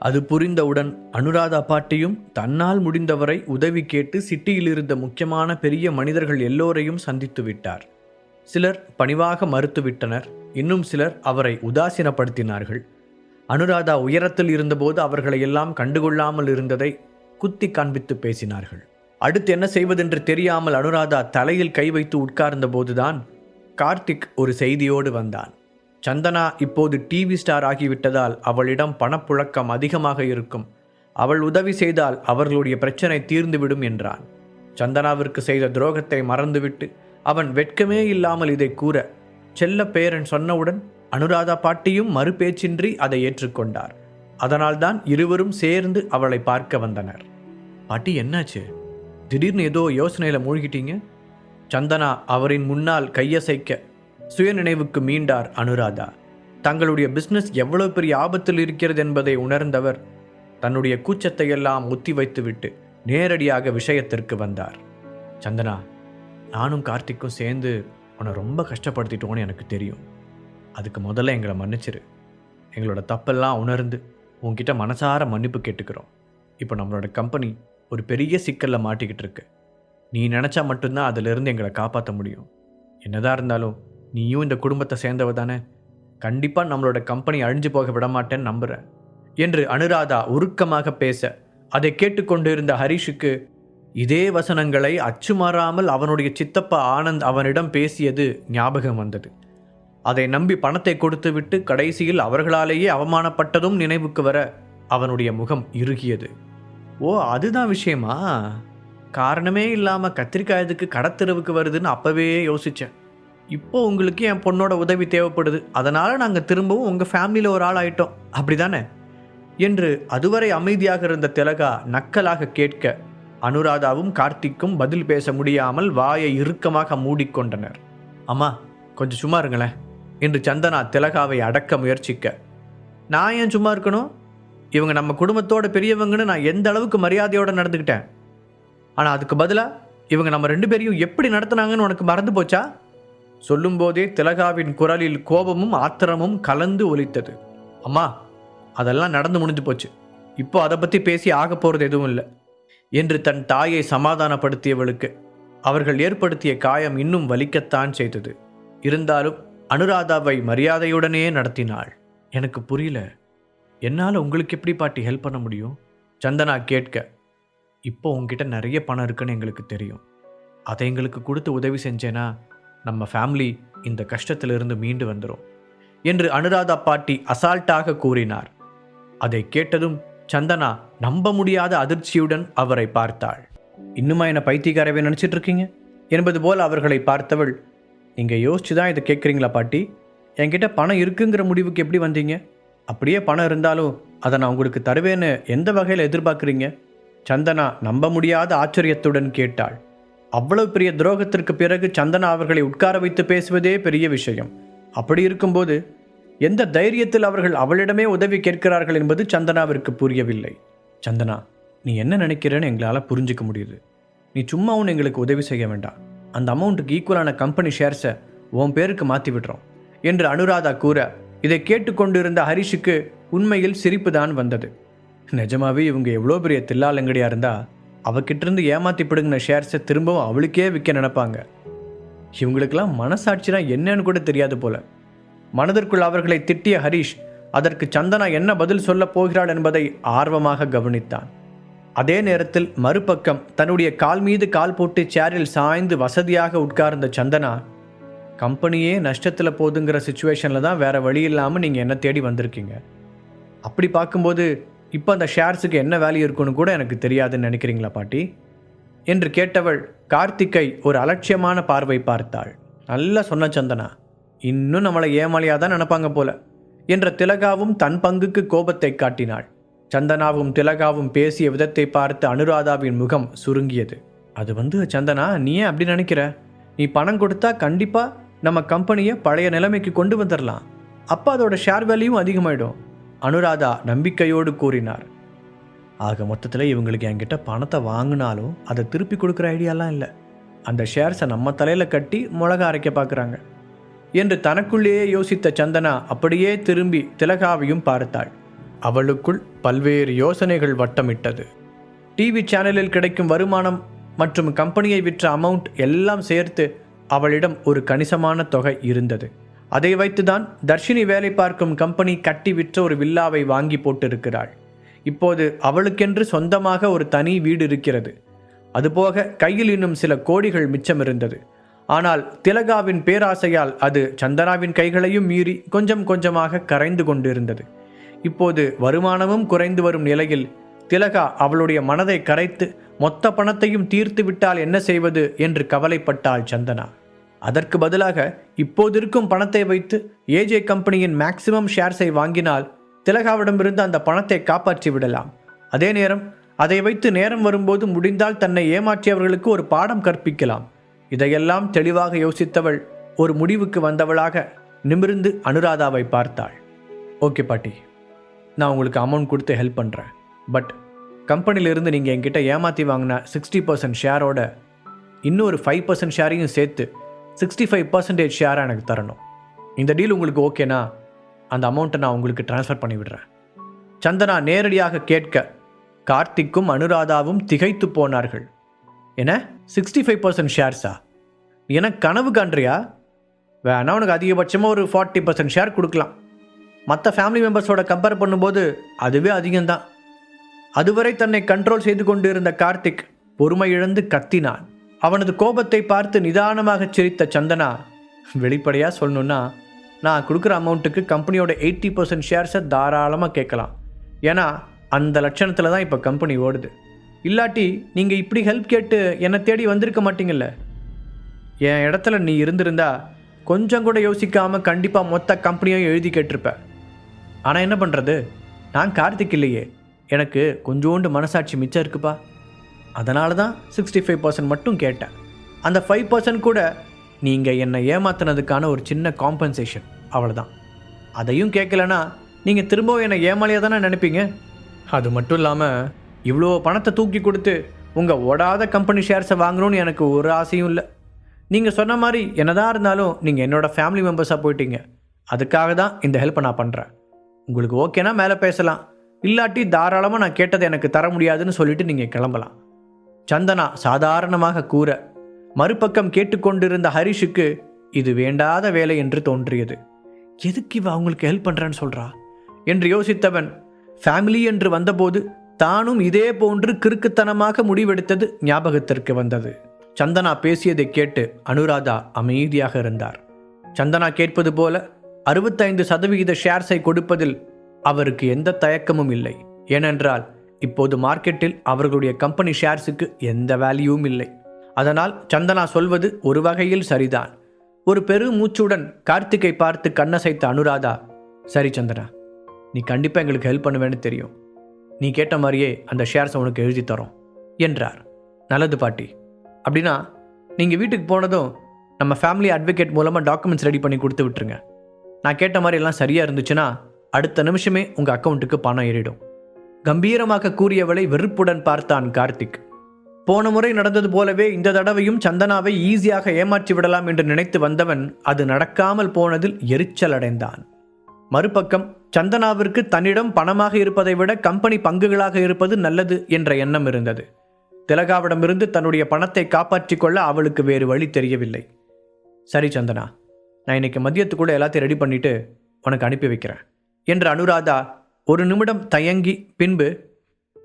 அது புரிந்தவுடன் அனுராதா பாட்டியும் தன்னால் முடிந்தவரை உதவி கேட்டு சிட்டியில் இருந்த முக்கியமான பெரிய மனிதர்கள் எல்லோரையும் சந்தித்து விட்டார். சிலர் பணிவாக மறுத்துவிட்டனர் இன்னும் சிலர் அவரை உதாசீனப்படுத்தினார்கள். அனுராதா உயரத்தில் இருந்தபோது அவர்களை எல்லாம் கண்டுகொள்ளாமல் இருந்ததை குத்தி காண்பித்து பேசினார்கள். அடுத்து என்ன செய்வதென்று தெரியாமல் அனுராதா தலையில் கை வைத்து உட்கார்ந்த போதுதான் கார்த்திக் ஒரு செய்தியோடு வந்தான். சந்தனா இப்போது டிவி ஸ்டார் ஆகிவிட்டதால் அவளிடம் பணப்புழக்கம் அதிகமாக இருக்கும். அவள் உதவி செய்தால் அவர்களுடைய பிரச்சனை தீர்ந்துவிடும் என்றான். சந்தனாவிற்கு செய்த துரோகத்தை மறந்துவிட்டு அவன் வெட்கமே இல்லாமல் இதை கூற செல்ல பேரன் சொன்னவுடன் அனுராதா பாட்டியும் மறுபேச்சின்றி அதை ஏற்றுக்கொண்டார். அதனால்தான் இருவரும் சேர்ந்து அவளை பார்க்க வந்தனர். பாட்டி என்னாச்சு? திடீர்னு ஏதோ யோசனையில் மூழ்கிட்டீங்க? சந்தனா அவரின் முன்னால் கையசைக்க சுயநினைவுக்கு மீண்டார் அனுராதா. தங்களுடைய பிஸ்னஸ் எவ்வளவு பெரிய ஆபத்தில் இருக்கிறது என்பதை உணர்ந்தவர் தன்னுடைய கூச்சத்தை எல்லாம் ஒத்தி வைத்துவிட்டு நேரடியாக விஷயத்திற்கு வந்தார். சந்தனா நானும் கார்த்திக்கும் சேர்ந்து உன்னை ரொம்ப கஷ்டப்படுத்திட்டோன்னு எனக்கு தெரியும். அதுக்கு முதல்ல எங்களை மன்னிச்சிரு. எங்களோட தப்பெல்லாம் உணர்ந்து உன்கிட்ட மனசார மன்னிப்பு கேட்டுக்கிறோம். இப்போ நம்மளோட கம்பெனி ஒரு பெரிய சிக்கலில் மாட்டிக்கிட்டு இருக்கு. நீ நினச்சா மட்டும்தான் அதிலிருந்து எங்களை காப்பாற்ற முடியும். என்னதான் இருந்தாலும் நீயும் இந்த குடும்பத்தை சேர்ந்தவ தானே? கண்டிப்பாக நம்மளோட கம்பெனி அழிஞ்சு போக விடமாட்டேன்னு நம்புகிறேன் என்று அனுராதா உருக்கமாக பேச அதை கேட்டுக்கொண்டிருந்த ஹரிஷுக்கு இதே வசனங்களை அச்சுமாறாமல் அவனுடைய சித்தப்பா ஆனந்த் அவனிடம் பேசியது ஞாபகம் வந்தது. அதை நம்பி பணத்தை கொடுத்துவிட்டு கடைசியில் அவர்களாலேயே அவமானப்பட்டதும் நினைவுக்கு வர அவனுடைய முகம் இறுகியது. ஓ அதுதான் விஷயமா? காரணமே இல்லாமல் கத்திரிக்காய் எதுக்கு கடத்தெருவுக்கு வருதுன்னு அப்போவே யோசித்தேன் இப்போ உங்களுக்கு என் பொண்ணோட உதவி தேவைப்படுது. அதனால் நாங்கள் திரும்பவும் உங்கள் ஃபேமிலியில் ஒரு ஆள் ஆயிட்டோம். அப்படிதானே? என்று அதுவரை அமைதியாக இருந்த திலகா நக்கலாக கேட்க அனுராதாவும் கார்த்திக்கும் பதில் பேச முடியாமல் வாயை இறுக்கமாக மூடிக்கொண்டனர் அம்மா கொஞ்சம் சும்மா இருங்களேன் என்று சந்தனா திலகாவை அடக்க முயற்சிக்க. நான் ஏன் சும்மா இருக்கணும்? இவங்க நம்ம குடும்பத்தோட பெரியவங்கன்னு நான் எந்த அளவுக்கு மரியாதையோடு நடந்துக்கிட்டேன்? ஆனால் அதுக்கு பதிலாக இவங்க நம்ம ரெண்டு பேரையும் எப்படி நடத்துனாங்கன்னு உனக்கு மறந்து போச்சா? சொல்லும்போதே திலகாவின் குரலில் கோபமும் ஆத்திரமும் கலந்து ஒலித்தது. அம்மா அதெல்லாம் நடந்து முடிஞ்சு போச்சு. இப்போ அதை பற்றி பேசி ஆக போகிறது எதுவும் இல்லை என்று தன் தாயை சமாதானப்படுத்தியவளுக்கு. அவர்கள் ஏற்படுத்திய காயம் இன்னும் வலிக்கத்தான் செய்தது. இருந்தாலும் அனுராதாவை மரியாதையுடனே நடத்தினாள். எனக்கு புரியல. என்னால் உங்களுக்கு எப்படி பாட்டி ஹெல்ப் பண்ண முடியும்? சந்தனா கேட்க. இப்போ உங்ககிட்ட நிறைய பணம் இருக்குன்னு எங்களுக்கு தெரியும். அதை எங்களுக்கு கொடுத்து உதவி செஞ்சேனா நம்ம ஃபேமிலி இந்த கஷ்டத்திலிருந்து மீண்டு வந்துடும் என்று அனுராதா பாட்டி அசால்ட்டாக கூறினார். அதை கேட்டதும் சந்தனா நம்ப முடியாத அதிர்ச்சியுடன் அவரை பார்த்தாள். இன்னுமா என்னை பைத்தியக்காரவே நினச்சிட்டு இருக்கீங்க? என்பது போல் அவர்களை பார்த்தவள் நீங்கள் யோசிச்சு தான் இதை கேட்குறீங்களா பாட்டி? என்கிட்ட பணம் இருக்குங்கிற முடிவுக்கு எப்படி வந்தீங்க? அப்படியே பணம் இருந்தாலும் அதை நான் உங்களுக்கு தருவேன்னு எந்த வகையில் எதிர்பார்க்குறீங்க? சந்தனா நம்ப முடியாத ஆச்சரியத்துடன் கேட்டாள். அவ்வளவு பெரிய துரோகத்திற்கு பிறகு சந்தனா அவர்களை உட்கார வைத்து பேசுவதே பெரிய விஷயம். அப்படி இருக்கும்போது எந்த தைரியத்தில் அவர்கள் அவளிடமே உதவி கேட்கிறார்கள் என்பது சந்தனாவிற்கு புரியவில்லை. சந்தனா நீ என்ன நினைக்கிறேன்னு எங்களால் புரிஞ்சிக்க முடியுது. நீ சும்மா ஒன்று எங்களுக்கு உதவி செய்ய வேண்டாம். அந்த அமௌண்ட்டுக்கு ஈக்குவலான கம்பெனி ஷேர்ஸை உன் பேருக்கு மாற்றி விடுறோம் என்று அனுராதா கூற இதை கேட்டுக்கொண்டிருந்த ஹரிஷுக்கு உண்மையில் சிரிப்பு தான் வந்தது. நிஜமாவே இவங்க எவ்வளோ பெரிய தில்லாலங்கடியாக இருந்தால் அவகிட்டிருந்து ஏமாற்றி பிடுங்கின ஷேர்ஸை திரும்பவும் அவளுக்கே விற்க நினைப்பாங்க. இவங்களுக்கெல்லாம் மனசாட்சினா என்னன்னு கூட தெரியாது போல. மனதிற்குள் அவர்களை திட்டிய ஹரிஷ் அதற்கு சந்தனா என்ன பதில் சொல்லப் போகிறாள் என்பதை ஆர்வமாக கவனித்தான். அதே நேரத்தில் மறுபக்கம் தன்னுடைய கால் மீது கால் போட்டு சேரில் சாய்ந்து வசதியாக உட்கார்ந்த சந்தனா கம்பெனியே நஷ்டத்தில் போதுங்கிற சுச்சுவேஷனில் தான் வேற வழி இல்லாமல் நீங்கள் என்ன தேடி வந்திருக்கீங்க? அப்படி பார்க்கும்போது இப்போ அந்த ஷேர்ஸுக்கு என்ன வேல்யூ இருக்குன்னு கூட எனக்கு தெரியாதுன்னு நினைக்கிறீங்களா பாட்டி? என்று கேட்டவள் கார்த்திக்கை ஒரு அலட்சியமான பார்வை பார்த்தாள். நல்லா சொன்ன சந்தனா இன்னும் நம்மளை ஏமாளியாக தான் நினைப்பாங்க போல என்ற திலகாவும் தன் பங்குக்கு கோபத்தை காட்டினாள். சந்தனாவும் திலகாவும் பேசிய விதத்தை பார்த்து அனுராதாவின் முகம் சுருங்கியது. அது வந்து சந்தனா நீ ஏன் அப்படி நினைக்கிற? நீ பணம் கொடுத்தா கண்டிப்பாக நம்ம கம்பெனியை பழைய நிலைமைக்கு கொண்டு வந்துடலாம் அப்போ அதோட ஷேர் வேல்யூவும் அதிகமாயிடும். அனுராதா நம்பிக்கையோடு கூறினார். ஆக மொத்தத்தில் இவங்களுக்கு என்கிட்ட பணத்தை வாங்கினாலும் அதை திருப்பி கொடுக்குற ஐடியாலாம் இல்லை. அந்த ஷேர்ஸை நம்ம தலையில் கட்டி மிளகா அரைக்க பார்க்குறாங்க. என்று தனக்குள்ளேயே யோசித்த சந்தனா அப்படியே திரும்பி திலகாவையும் பார்த்தாள். அவளுக்குள் பல்வேறு யோசனைகள் வட்டமிட்டது. டிவி சேனலில் கிடைக்கும் வருமானம் மற்றும் கம்பெனியை விற்ற அமௌண்ட் எல்லாம் சேர்த்து அவளிடம் ஒரு கணிசமான தொகை இருந்தது. அதை வைத்துதான் தர்ஷினி வேலை பார்க்கும் கம்பெனி கட்டி விற்ற ஒரு வில்லாவை வாங்கி போட்டிருக்கிறாள். இப்போது அவளுக்கென்று சொந்தமாக ஒரு தனி வீடு இருக்கிறது. அதுபோக கையில் இன்னும் சில கோடிகள் மிச்சம் இருந்தது. ஆனால் திலகாவின் பேராசையால் அது சந்தனாவின் கைகளையும் மீறி கொஞ்சம் கொஞ்சமாக கரைந்து கொண்டிருந்தது. இப்போது வருமானமும் குறைந்து வரும் நிலையில் திலகா அவளுடைய மனதை கரைத்து மொத்த பணத்தையும் தீர்த்து விட்டால் என்ன செய்வது என்று கவலைப்பட்டாள் சந்தனா. அதற்கு பதிலாக இப்போது இருக்கும் பணத்தை வைத்து ஏஜே கம்பெனியின் மேக்சிமம் ஷேர்ஸை வாங்கினால் திலகாவிடமிருந்து அந்த பணத்தை காப்பாற்றி விடலாம். அதே நேரம் அதை வைத்து நேரம் வரும்போது முடிந்தால் தன்னை ஏமாற்றியவர்களுக்கு ஒரு பாடம் கற்பிக்கலாம். இதையெல்லாம் தெளிவாக யோசித்தவள் ஒரு முடிவுக்கு வந்தவளாக நிமிர்ந்து அனுராதாவை பார்த்தாள். ஓகே பாட்டி நான் உங்களுக்கு அமௌண்ட் கொடுத்து ஹெல்ப் பண்ணுறேன் பட் கம்பெனியிலிருந்து நீங்கள் என்கிட்ட ஏமாற்றி வாங்கின சிக்ஸ்டி பர்சன்ட் ஷேரோட இன்னொரு ஃபைவ் பர்சன்ட் ஷேரையும் சேர்த்து சிக்ஸ்டி ஃபைவ் பர்சன்டேஜ் ஷேராக எனக்கு தரணும். இந்த டீல் உங்களுக்கு ஓகேனா அந்த அமௌண்ட்டை நான் உங்களுக்கு ட்ரான்ஸ்ஃபர் பண்ணி விடுறேன். சந்தனா நேரடியாக கேட்க கார்த்திக்கும் அனுராதாவும் திகைத்து போனார்கள். என்ன? சிக்ஸ்டி ஃபைவ் பர்சன்ட் ஷேர்ஸா எனக்கு கனவு காண்றியா? வேணா உனக்கு அதிகபட்சமாக ஒரு ஃபார்ட்டி பர்சன்ட் ஷேர் கொடுக்கலாம். மற்ற ஃபேமிலி மெம்பர்ஸோட கம்பேர் பண்ணும்போது அதுவே அதிகம்தான். அதுவரை தன்னை கண்ட்ரோல் செய்து கொண்டு இருந்த கார்த்திக் பொறுமை இழந்து கத்தினான். அவனது கோபத்தை பார்த்து நிதானமாக சிரித்த சந்தனா வெளிப்படையாக சொல்லணுன்னா நான் கொடுக்குற அமௌண்ட்டுக்கு கம்பெனியோட எயிட்டி பர்சன்ட் ஷேர்ஸை தாராளமாக கேட்கலாம். ஏன்னா அந்த லட்சணத்தில் தான் இப்போ கம்பெனி ஓடுது. இல்லாட்டி நீங்கள் இப்படி ஹெல்ப் கேட்டு என்னை தேடி வந்திருக்க மாட்டீங்கல்ல? என் இடத்துல நீ இருந்திருந்தா கொஞ்சம் கூட யோசிக்காமல் கண்டிப்பாக மொத்த கம்பெனியும் எழுதி கேட்டிருப்ப. ஆனால் என்ன பண்ணுறது நான் கார்த்திக் இல்லையே. எனக்கு கொஞ்சோண்டு மனசாட்சி மிச்சம் இருக்குப்பா. அதனால தான் சிக்ஸ்டி ஃபைவ் பர்சன்ட் மட்டும் கேட்டேன். அந்த ஃபைவ் பர்சன்ட் கூட நீங்கள் என்னை ஏமாத்தினதுக்கான ஒரு சின்ன காம்பன்சேஷன் அவ்வளோதான் அதையும் கேட்கலனா நீங்கள் திரும்பவும் என்னை ஏமாலியாக தானே நினைப்பீங்க? அது மட்டும் இல்லாமல் இவ்வளோ பணத்தை தூக்கி கொடுத்து உங்கள் ஓடாத கம்பெனி ஷேர்ஸை வாங்கணும்னு எனக்கு ஒரு ஆசையும் இல்லை. நீங்கள் சொன்ன மாதிரி என்னதான் இருந்தாலும் நீங்கள் என்னோடய ஃபேமிலி மெம்பர்ஸாக போயிட்டீங்க. அதுக்காக தான் இந்த ஹெல்ப்பை நான் பண்ணுறேன் உங்களுக்கு ஓகேனா மேலே பேசலாம். இல்லாட்டி தாராளமாக நான் கேட்டதை எனக்கு தர முடியாதுன்னு சொல்லிவிட்டு நீங்கள் கிளம்பலாம். சந்தனா சாதாரணமாக கூற மறுபக்கம் கேட்டுக்கொண்டிருந்த ஹரிஷுக்கு இது வேண்டாத வேலை என்று தோன்றியது. எதுக்கு இவ அவங்களுக்கு ஹெல்ப் பண்ணுறேன்னு சொல்கிறா என்று யோசித்தவன் ஃபேமிலி என்று வந்தபோது தானும் இதே போன்று கிறுக்குத்தனமாக முடிவெடுத்தது ஞாபகத்திற்கு வந்தது. சந்தனா பேசியதை கேட்டு அனுராதா அமைதியாக இருந்தார். சந்தனா கேட்பது போல அறுபத்தைந்து சதவிகித ஷேர்ஸை கொடுப்பதில் அவருக்கு எந்த தயக்கமும் இல்லை. ஏனென்றால் இப்போது மார்க்கெட்டில் அவர்களுடைய கம்பெனி ஷேர்ஸுக்கு எந்த வேல்யூவும் இல்லை. அதனால் சந்தனா சொல்வது ஒரு வகையில் சரிதான். ஒரு பெரு மூச்சுடன் கார்த்திகை பார்த்து கண்ணசைத்த அனுராதா சரி சந்தனா நீ கண்டிப்பாக எங்களுக்கு ஹெல்ப் பண்ணுவேன்னு தெரியும். நீ கேட்ட மாதிரியே அந்த ஷேர்ஸை உனக்கு எழுதி தரோம் என்றார். நல்லது பாட்டி. அப்படின்னா நீங்கள் வீட்டுக்கு போனதும் நம்ம ஃபேமிலி அட்வொகேட் மூலமாக டாக்குமெண்ட்ஸ் ரெடி பண்ணி கொடுத்து விட்டுருங்க. நான் கேட்ட மாதிரி எல்லாம் சரியாக இருந்துச்சுன்னா அடுத்த நிமிஷமே உங்கள் அக்கௌண்ட்டுக்கு பணம் ஏறிடும். கம்பீரமாக கூறியவளை வெறுப்புடன் பார்த்தான் கார்த்திக். போன முறை நடந்தது போலவே இந்த தடவையும் சந்தனாவை ஈஸியாக ஏமாற்றி விடலாம் என்று நினைத்து வந்தவன் அது நடக்காமல் போனதில் எரிச்சல் அடைந்தான். மறுபக்கம் சந்தனாவிற்கு தன்னிடம் பணமாக இருப்பதை விட கம்பெனி பங்குகளாக இருப்பது நல்லது என்ற எண்ணம் இருந்தது. திலகாவிடமிருந்து தன்னுடைய பணத்தை காப்பாற்றிக் கொள்ள அவளுக்கு வேறு வழி தெரியவில்லை. சரி சந்தனா நான் இன்னைக்கு மதியத்துக்குள்ள எல்லாத்தையும் ரெடி பண்ணிட்டு உனக்கு அனுப்பி வைக்கிறேன் என்று அனுராதா ஒரு நிமிடம் தயங்கி பின்பு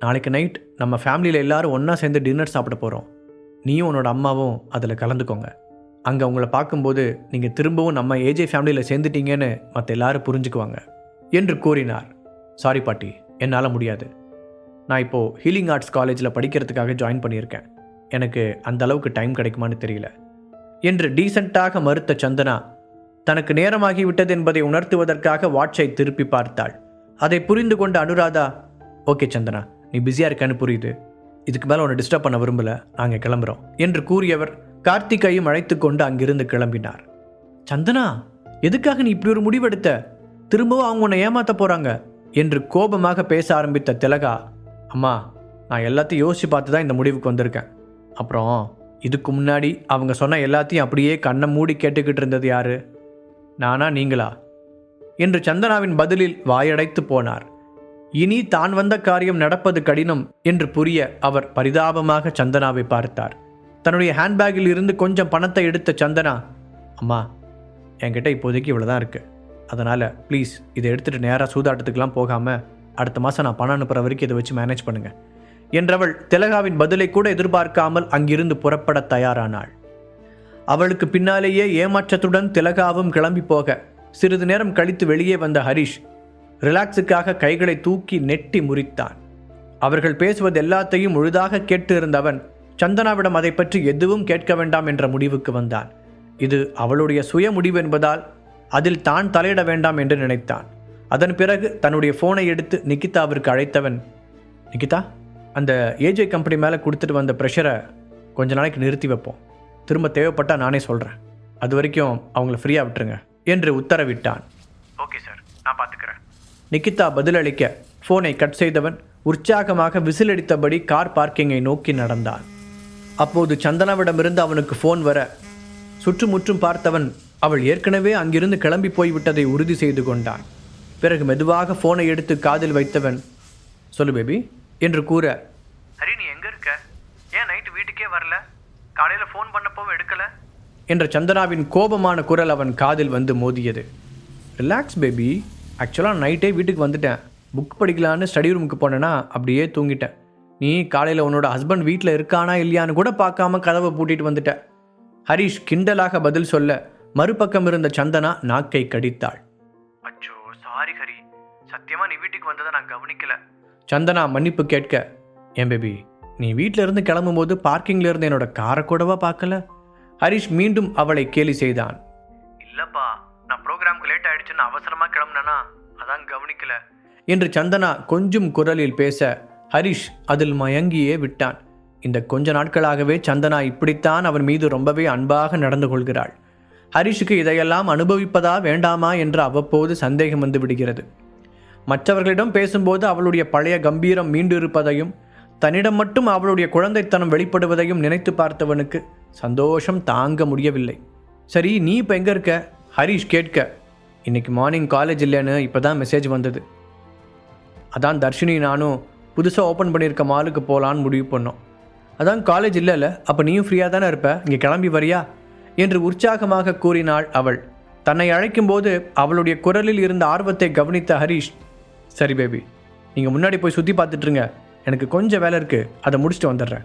நாளைக்கு நைட் நம்ம ஃபேமிலியில் எல்லாரும் ஒன்றா சேர்ந்து டின்னர் சாப்பிட போகிறோம் நீயும் உன்னோட அம்மாவும் அதில் கலந்துக்கோங்க. அங்கே உங்களை பார்க்கும்போது நீங்கள் திரும்பவும் நம்ம ஏஜே ஃபேமிலியில் சேர்ந்துட்டீங்கன்னு மற்ற எல்லாரும் புரிஞ்சுக்குவாங்க. என்று கூறினார். சாரி பாட்டி என்னால் முடியாது. நான் இப்போது ஹீலிங் ஆர்ட்ஸ் காலேஜில் படிக்கிறதுக்காக ஜாயின் பண்ணியிருக்கேன். எனக்கு அந்த அளவுக்கு டைம் கிடைக்குமான்னு தெரியல. என்று டீசெண்டாக மறுத்த சந்தனா தனக்கு நேரமாகிவிட்டது என்பதை உணர்த்துவதற்காக வாட்சை திருப்பி பார்த்தாள். அதை புரிந்து கொண்ட அனுராதா ஓகே சந்தனா நீ பிஸியாக இருக்கான்னு புரியுது. இதுக்கு மேலே உன்னை டிஸ்டர்ப் பண்ண விரும்பல. நாங்கள் கிளம்புறோம். என்று கூறியவர் கார்த்திகையும் அழைத்து கொண்டு அங்கிருந்து கிளம்பினார். சந்தனா எதுக்காக நீ இப்படி ஒரு முடிவெடுத்த? திரும்பவும் அவங்க உன்னை ஏமாற்ற போகிறாங்க என்று கோபமாக பேச ஆரம்பித்த திலகா அம்மா நான் எல்லாத்தையும் யோசித்து பார்த்து தான் இந்த முடிவுக்கு வந்திருக்கேன். அப்புறம் இதுக்கு முன்னாடி அவங்க சொன்ன எல்லாத்தையும் அப்படியே கண்ணை மூடி கேட்டுக்கிட்டு இருந்தது யாரு? நானா நீங்களா? என்று சந்தனாவின் பதிலில் வாயடைத்து போனார். இனி தான் வந்த காரியம் நடப்பது கடினம் என்று புரிய அவர் பரிதாபமாக சந்தனாவை பார்த்தார். தன்னுடைய ஹேண்ட்பேக்கில் இருந்து கொஞ்சம் பணத்தை எடுத்த சந்தனா அம்மா என்கிட்ட இப்போதைக்கு இவ்வளோதான் இருக்குது அதனால் ப்ளீஸ் இதை எடுத்துகிட்டு நேராக சூதாட்டத்துக்கெலாம் போகாமல் அடுத்த மாதம் நான் பணம் அனுப்புகிற வரைக்கும் இதை வச்சு மேனேஜ் பண்ணுங்கள் என்றவள் திலகாவின் பதிலை கூட எதிர்பார்க்காமல் அங்கிருந்து புறப்பட தயாரானாள். அவளுக்கு பின்னாலேயே ஏமாற்றத்துடன் திலகாவும் கிளம்பி போக சிறிது நேரம் கழித்து வெளியே வந்த ஹரிஷ் ரிலாக்ஸுக்காக கைகளை தூக்கி நெட்டி முறித்தான். அவர்கள் பேசுவது எல்லாத்தையும் முழுதாக கேட்டு இருந்தவன் சந்தனாவிடம் அதை பற்றி எதுவும் கேட்க வேண்டாம் என்ற முடிவுக்கு வந்தான். இது அவளுடைய சுய முடிவு என்பதால் அதில் தான் தலையிட வேண்டாம் என்று நினைத்தான். அதன் பிறகு தன்னுடைய ஃபோனை எடுத்து நிகிதாவிற்கு அழைத்தவன் நிகிதா அந்த ஏஜே கம்பெனி மேலே கொடுத்துட்டு வந்த ப்ரெஷரை கொஞ்ச நாளைக்கு நிறுத்தி வைப்போம். திரும்ப தேவைப்பட்டால் நானே சொல்கிறேன் அது வரைக்கும் அவங்கள ஃப்ரீயாக விட்டுருங்க. என்று உத்தரவிட்டான். ஓகே சார் நான் பார்த்துக்கிறேன். நிகிதா பதிலளிக்க ஃபோனை கட் செய்தவன் உற்சாகமாக விசிலடித்தபடி கார் பார்க்கிங்கை நோக்கி நடந்தான். அப்போது சந்தனாவிடமிருந்து அவனுக்கு ஃபோன் வர சுற்றுமுற்றும் பார்த்தவன் அவள் ஏற்கனவே அங்கிருந்து கிளம்பி போய்விட்டதை உறுதி செய்து கொண்டான். பிறகு மெதுவாக ஃபோனை எடுத்து காதில் வைத்தவன் சொல்லு பேபி என்று கூற ஹரி நீ எங்கே இருக்க? ஏன் நைட்டு வீட்டுக்கே வரல? காலையில் ஃபோன் பண்ணப்போவும் எடுக்கல? என்ற சந்தனாவின் கோபமான குரல் அவன் காதில் வந்து மோதியது. ரிலாக்ஸ் பேபி ஆக்சுவலாக நைட்டே வீட்டுக்கு வந்துட்டேன். புக் படிக்கலான்னு ஸ்டடி ரூமுக்கு போனேன்னா அப்படியே தூங்கிட்டேன். நீ காலையில் உன்னோட ஹஸ்பண்ட் வீட்டில் இருக்கானா இல்லையான்னு கூட பார்க்காம கதவை பூட்டிட்டு வந்துட்ட. ஹரிஷ் கிண்டலாக பதில் சொல்ல மறுபக்கம் இருந்த சந்தனா நாக்கை கடித்தாள். அச்சோ சாரி ஹரி. சத்தியமா நீ வீட்டுக்கு வந்ததை நான் கவனிக்கல. சந்தனா மன்னிப்பு கேட்க ஏன் பேபி நீ வீட்டில இருந்து கிளம்பும் போது பார்க்கிங்ல இருந்து என்னோட காரை கூடவா பார்க்கல? ஹரிஷ் மீண்டும் அவளை கேலி செய்தான். இல்லப்பா நான் ப்ரோக்ராம்க்கு லேட் ஆயிடுச்சுன்னு அவசரமா கிளம்புனேனா? அதான் கவனிக்கல. என்று சந்தனா கொஞ்சம் குரலில் பேச ஹரிஷ் அதில் மயங்கியே விட்டான். இந்த கொஞ்ச நாட்களாகவே சந்தனா இப்படித்தான் அவன் மீது ரொம்பவே அன்பாக நடந்து கொள்கிறாள். ஹரிஷுக்கு இதையெல்லாம் அனுபவிப்பதா வேண்டாமா என்று அவ்வப்போது சந்தேகம் வந்து விடுகிறது. மற்றவர்களிடம் பேசும்போது அவளுடைய பழைய கம்பீரம் மீண்டு இருப்பதையும் தன்னிடம் மட்டும் அவளுடைய குழந்தைத்தனம் வெளிப்படுவதையும் நினைத்து பார்த்தவனுக்கு சந்தோஷம் தாங்க முடியவில்லை. சரி நீ இப்போ எங்கே இருக்க? ஹரிஷ் கேட்க. இன்னைக்கு மார்னிங் காலேஜ் இல்லைன்னு இப்போ தான் மெசேஜ் வந்தது. அதான் தர்ஷினி நானும் புதுசாக ஓப்பன் பண்ணியிருக்க மாலுக்கு போகலான்னு முடிவு பண்ணோம். அதான் காலேஜ் இல்லைல்ல அப்போ நீயும் ஃப்ரீயாக தானே இருப்ப? இங்கே கிளம்பி வரியா? என்று உற்சாகமாக கூறினாள் அவள். தன்னை அழைக்கும்போது அவளுடைய குரலில் இருந்த ஆர்வத்தை கவனித்த ஹரிஷ் சரி பேபி நீங்கள் முன்னாடி போய் சுற்றி பார்த்துட்ருங்க எனக்கு கொஞ்சம் வேலை இருக்குது அதை முடிச்சுட்டு வந்துடுறேன்.